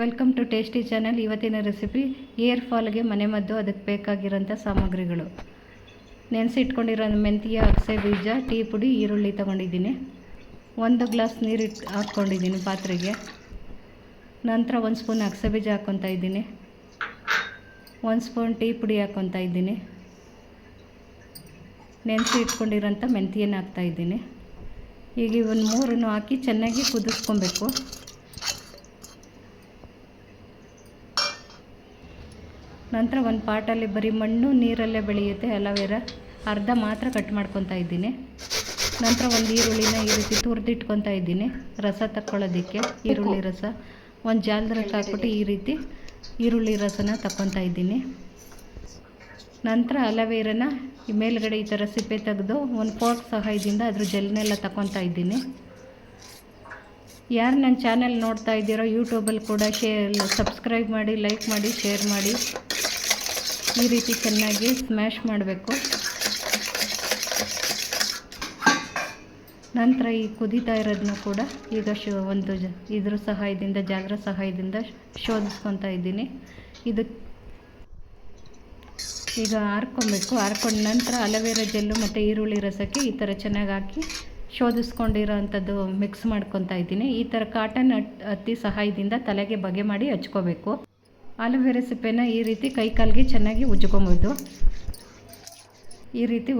Welcome to tasty channel ಇವತ್ತಿನ recipe hair ಫಾಲ್ಗೆ ಮನೆಮದ್ದು ಅದಕ್ಕೆ ಬೇಕಾಗಿರೋಂಥ ಸಾಮಗ್ರಿಗಳು. ನೆನೆಸಿಟ್ಕೊಂಡಿರೋ ಮೆಂತ್ಯ, ಅಗಸೆ, ಬೀಜ, ಟೀ ಪುಡಿ, ಈರುಳ್ಳಿ ತೊಗೊಂಡಿದ್ದೀನಿ. ಒಂದು ಗ್ಲಾಸ್ ನೀರು ಇಟ್ ಹಾಕ್ಕೊಂಡಿದ್ದೀನಿ ಪಾತ್ರೆಗೆ. ನಂತರ ಒಂದು ಸ್ಪೂನ್ ಅಗಸೆ ಬೀಜ ಹಾಕ್ಕೊತಾ ಇದ್ದೀನಿ. ಒಂದು ಸ್ಪೂನ್ ಟೀ ಪುಡಿ ಹಾಕ್ಕೊತಾ ಇದ್ದೀನಿ. ನೆನೆಸಿ ಇಟ್ಕೊಂಡಿರೋಂಥ ಮೆಂತ್ಯನ ಹಾಕ್ತಾಯಿದ್ದೀನಿ ಈಗ ಇವನ್ನ ಮೂರನ್ನು ಹಾಕಿ ಚೆನ್ನಾಗಿ ಕುದಿಸ್ಕೊಬೇಕು. ನಂತರ ಒಂದು ಪಾಟಲ್ಲಿ ಬರೀ ಮಣ್ಣು, ನೀರಲ್ಲೇ ಬೆಳೆಯುತ್ತೆ ಅಲವೇರ. ಅರ್ಧ ಮಾತ್ರ ಕಟ್ ಮಾಡ್ಕೊತಾ ಇದ್ದೀನಿ. ನಂತರ ಒಂದು ಈರುಳ್ಳಿನ ಈ ರೀತಿ ತುರಿದಿಟ್ಕೊತಾ ಇದ್ದೀನಿ, ರಸ ತಕ್ಕೊಳ್ಳೋದಕ್ಕೆ. ಈರುಳ್ಳಿ ರಸ, ಒಂದು ಜಾಲದ್ರಕ್ಕೆ ಹಾಕ್ಬಿಟ್ಟು ಈ ರೀತಿ ಈರುಳ್ಳಿ ರಸನ ತಕ್ಕೊತಾ ಇದ್ದೀನಿ. ನಂತರ ಅಲವೇರನ ಈ ಮೇಲ್ಗಡೆ ಈ ಥರ ಸಿಪ್ಪೆ ತೆಗೆದು ಒಂದು ಫೋರ್ಕ್ ಸಹಾಯದಿಂದ ಅದ್ರ ಜೆಲ್ನೆಲ್ಲ ತಗೊತಾ ಇದ್ದೀನಿ. ಯಾರು ನನ್ನ ಚಾನೆಲ್ ನೋಡ್ತಾ ಇದ್ದೀರೋ ಯೂಟ್ಯೂಬಲ್ಲಿ ಕೂಡ ಶೇರ್ ಸಬ್ಸ್ಕ್ರೈಬ್ ಮಾಡಿ, ಲೈಕ್ ಮಾಡಿ, ಶೇರ್ ಮಾಡಿ. ಈ ರೀತಿ ಚೆನ್ನಾಗಿ ಸ್ಮ್ಯಾಶ್ ಮಾಡಬೇಕು. ನಂತರ ಈ ಕುದೀತಾ ಇರೋದನ್ನ ಕೂಡ ಈಗ ಶೋ ಒಂದು ಜ, ಇದ್ರ ಸಹಾಯದಿಂದ ಜಾಲರ ಸಹಾಯದಿಂದ ಶೋಧಿಸ್ಕೊತಾ ಇದ್ದೀನಿ. ಇದು ಈಗ ಹಾರ್ಕೊಬೇಕು ಹಾರ್ಕೊಂಡ ನಂತರ ಅಲವೇರ ಜೆಲ್ಲು ಮತ್ತು ಈರುಳ್ಳಿ ರಸಕ್ಕೆ ಈ ಥರ ಚೆನ್ನಾಗಿ ಹಾಕಿ ಶೋಧಿಸ್ಕೊಂಡಿರೋ ಅಂಥದ್ದು ಮಿಕ್ಸ್ ಮಾಡ್ಕೊತಾ ಇದ್ದೀನಿ. ಈ ಥರ ಕಾಟನ್ ಹತ್ತಿ ಸಹಾಯದಿಂದ ತಲೆಗೆ ಬಗೆ ಮಾಡಿ ಹಚ್ಕೋಬೇಕು. ಆಲೂವೆರಾ ಸಿಪ್ಪೆನ ಈ ರೀತಿ ಕೈ ಕಾಲಿಗೆ ಚೆನ್ನಾಗಿ ಉಜ್ಕೊಬೋದು ಈ ರೀತಿ